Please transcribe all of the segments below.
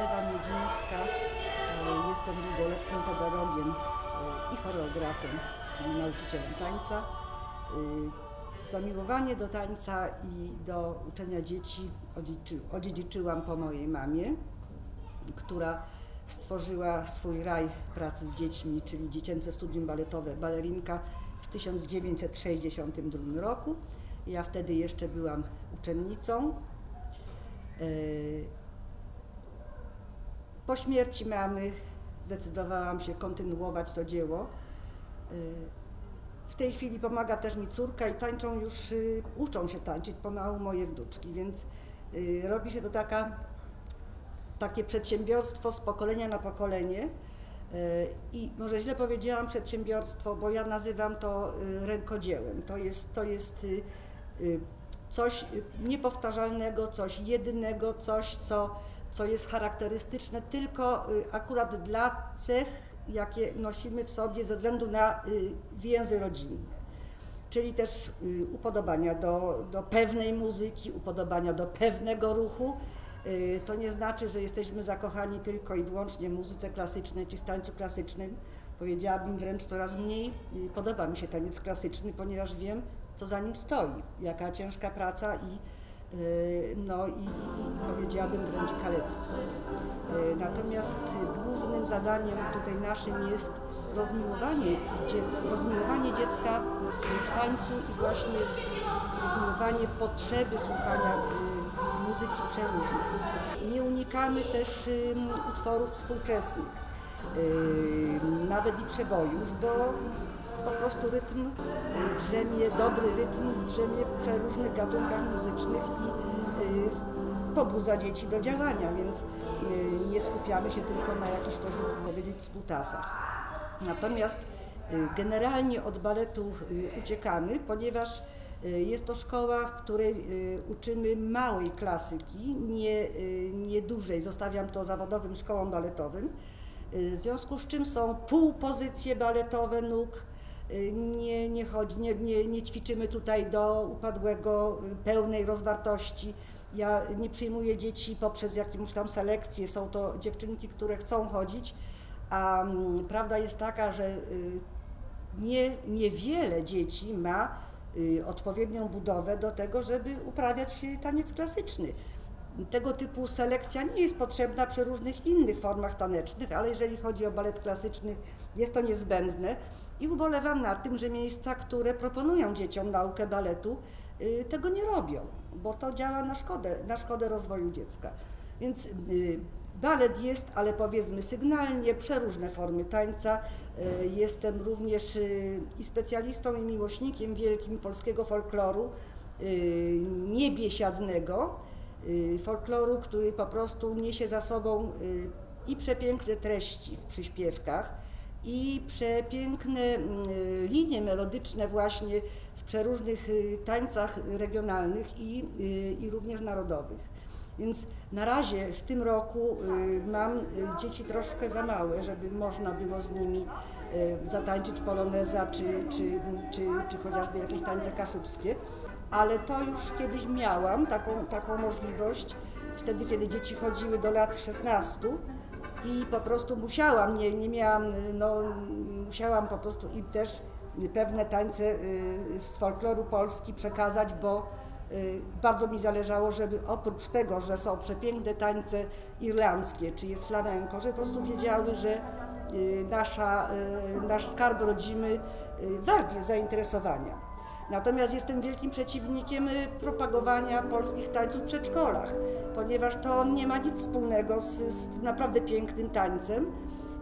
Ewa Miedzińska. E, Jestem długoletnim pedagogiem e, i choreografem, czyli nauczycielem tańca. E, Zamiłowanie do tańca i do uczenia dzieci odziedziczy, odziedziczyłam po mojej mamie, która stworzyła swój raj pracy z dziećmi, czyli Dziecięce Studium Baletowe Balerinka w 1962 roku. Ja wtedy jeszcze byłam uczennicą. Po śmierci mamy zdecydowałam się kontynuować to dzieło. E, W tej chwili pomaga też mi córka i tańczą już, y, uczą się tańczyć pomału moje wnuczki, więc y, robi się to taka, takie przedsiębiorstwo z pokolenia na pokolenie. Y, I może źle powiedziałam przedsiębiorstwo, bo ja nazywam to y, rękodziełem. To jest, to jest y, y, coś y, niepowtarzalnego, coś jedynego, coś, co, co jest charakterystyczne tylko y, akurat dla cech, jakie nosimy w sobie ze względu na y, więzy rodzinne. Czyli też y, upodobania do, do pewnej muzyki, upodobania do pewnego ruchu. To nie znaczy, że jesteśmy zakochani tylko i wyłącznie w muzyce klasycznej czy w tańcu klasycznym. Powiedziałabym wręcz coraz mniej podoba mi się taniec klasyczny, ponieważ wiem, co za nim stoi, jaka ciężka praca i, no, i, powiedziałabym wręcz kalectwo. Y, Natomiast y, głównym zadaniem tutaj naszym jest rozmiłowanie, dziecka, rozmiłowanie dziecka y, w tańcu i właśnie rozmiłowanie potrzeby słuchania y, muzyki przeróżnych. Nie unikamy też y, utworów współczesnych, y, nawet i przebojów, bo po prostu rytm y, drzemie, dobry rytm drzemie w przeróżnych gatunkach muzycznych y, pobudza dzieci do działania, więc y, nie skupiamy się tylko na jakichś, to żeby powiedzieć, współtasach. Natomiast y, generalnie od baletu y, uciekamy, ponieważ jest to szkoła, w której uczymy małej klasyki, nie, nie dużej. Zostawiam to zawodowym szkołom baletowym. W związku z czym są półpozycje baletowe nóg. Nie, nie, chodzi, nie, nie, nie ćwiczymy tutaj do upadłego pełnej rozwartości. Ja nie przyjmuję dzieci poprzez jakąś tam selekcję. Są to dziewczynki, które chcą chodzić, a prawda jest taka, że y, nie, niewiele dzieci ma y, odpowiednią budowę do tego, żeby uprawiać taniec klasyczny. Tego typu selekcja nie jest potrzebna przy różnych innych formach tanecznych, ale jeżeli chodzi o balet klasyczny, jest to niezbędne i ubolewam nad tym, że miejsca, które proponują dzieciom naukę baletu, y, tego nie robią, bo to działa na szkodę, na szkodę rozwoju dziecka. Więc y, balet jest, ale powiedzmy sygnalnie, przeróżne formy tańca. Y, Jestem również i specjalistą, i miłośnikiem wielkim polskiego folkloru, niebiesiadnego, folkloru, który po prostu niesie za sobą y, i przepiękne treści w przyśpiewkach, i przepiękne mm, y, linie melodyczne właśnie w przeróżnych y, tańcach regionalnych i, y, i również narodowych. Więc na razie w tym roku y, mam y, dzieci troszkę za małe, żeby można było z nimi y, zatańczyć poloneza czy, czy, czy, czy chociażby jakieś tańce kaszubskie, ale to już kiedyś miałam taką, taką możliwość, wtedy kiedy dzieci chodziły do lat 16 i po prostu musiałam, nie, nie miałam, no musiałam po prostu im też pewne tańce y, z folkloru Polski przekazać, bo y, bardzo mi zależało, żeby oprócz tego, że są przepiękne tańce irlandzkie, czy jest flamenko, że po prostu wiedziały, że y, nasza, nasz skarb rodzimy wart jest zainteresowania. Natomiast jestem wielkim przeciwnikiem y, propagowania polskich tańców w przedszkolach, ponieważ to nie ma nic wspólnego z, z naprawdę pięknym tańcem.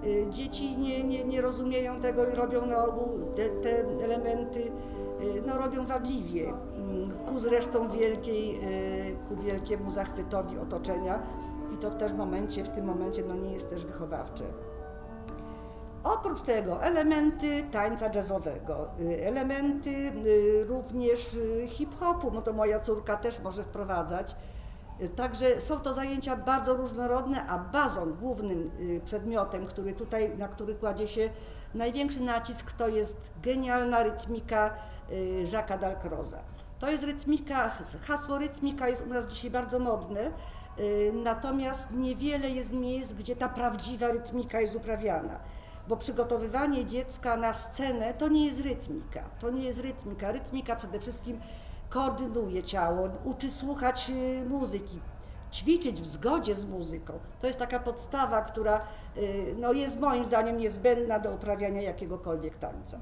Y, Dzieci nie, nie, nie rozumieją tego i robią na ogół te, te elementy, y, no robią wadliwie, mm, ku zresztą wielkiej, ku wielkiemu zachwytowi otoczenia i to w też momencie, w tym momencie no nie jest też wychowawcze. Oprócz tego elementy tańca jazzowego, y, elementy y, również y, hip-hopu, no to moja córka też może wprowadzać. Także są to zajęcia bardzo różnorodne, a bazą, głównym przedmiotem, który tutaj, na który kładzie się największy nacisk, to jest genialna rytmika Jacques'a Dalcroza. To jest rytmika, hasło rytmika jest u nas dzisiaj bardzo modne, Natomiast niewiele jest miejsc, gdzie ta prawdziwa rytmika jest uprawiana. Bo przygotowywanie dziecka na scenę to nie jest rytmika. To nie jest rytmika. Rytmika przede wszystkim koordynuje ciało, uczy słuchać y, muzyki, ćwiczyć w zgodzie z muzyką. To jest taka podstawa, która y, no, jest moim zdaniem niezbędna do uprawiania jakiegokolwiek tańca.